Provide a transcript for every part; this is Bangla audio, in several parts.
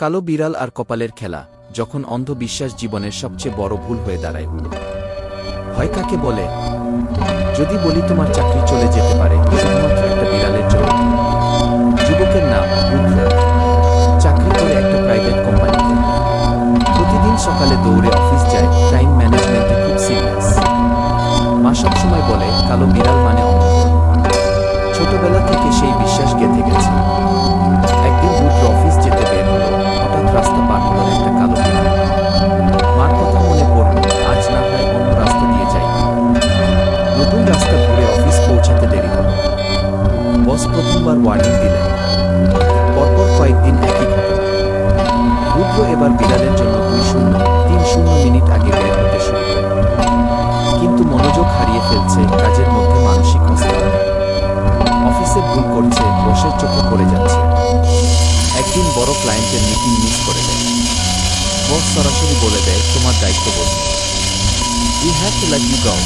কালো বিড়াল আর কপালের খেলা, যখন অন্ধবিশ্বাস জীবনের সবচেয়ে বড় ভুল হয়ে দাঁড়ায়। হয় কাকে বলে? যদি বলি তোমার চাকরি চলে যেতে পারে, শুধুমাত্র একটা বিড়ালের জন্য। যুবকের নাম চাকরি করে একটা প্রাইভেট কোম্পানিতে প্রতিদিন সকালে দৌড়ে অফিস যায় টাইম ম্যানেজমেন্টে খুব সিরিয়াস মা সবসময় বলে, কালো বিড়াল মানে ছোটবেলা থেকে সেই বিশ্বাস গেঁথে গেছে। এবার বিড়ালের জন্য দুই শূন্য। তিন শূন্য মিনিট আগে বের হতে শুরু কিন্তু মনোযোগ হারিয়ে ফেলছে কাজের মধ্যে মানসিক অস্থিরতা। অফিসে ভুল করছে, বসের চোখে পড়ে যাচ্ছে। একদিন বড় ক্লায়েন্টের মিটিং মিস করে দেয়। বস সরাসরি বলে দেয়, তোমার দায়িত্ব বদলে we have to let you go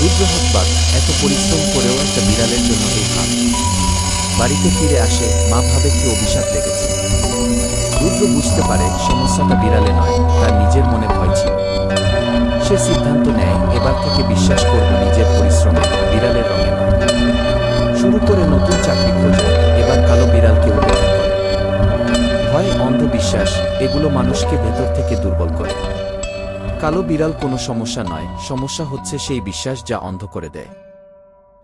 Rudra হকবাদ এত পরিশ্রম করেও একটা বিড়ালের জন্য এই বাড়িতে ফিরে আসে মা ভাবে কি অভিশাপ লেগেছে। বুঝতে পারে সমস্যাটা বিড়ালে নয়, তার নিজের মনে ভয় ছিল। সে সিদ্ধান্ত নেয়, এবার থেকে বিশ্বাস করব নিজের পরিশ্রমে বিড়ালের রঙে নয়। শুরু করে নতুন চাকরি খোঁজে, এবার কালো বিড়ালকে উপেক্ষা করে। ভয়, অন্ধবিশ্বাস, এগুলো মানুষকে ভেতর থেকে দুর্বল করে। কালো বিড়াল কোনো সমস্যা নয়, সমস্যা হচ্ছে সেই বিশ্বাস যা অন্ধ করে দেয়।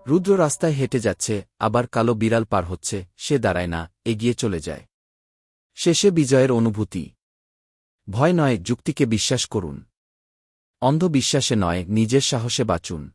রুদ্র রাস্তায় হেঁটে যাচ্ছে, আবার কালো বিড়াল পার হচ্ছে, সে দাঁড়ায় না, এগিয়ে চলে যায়। শেষে বিজয়ের অনুভূতি। ভয় নয় যুক্তিকে বিশ্বাস করুন। অন্ধবিশ্বাসে নয় নিজের সাহসে বাঁচুন।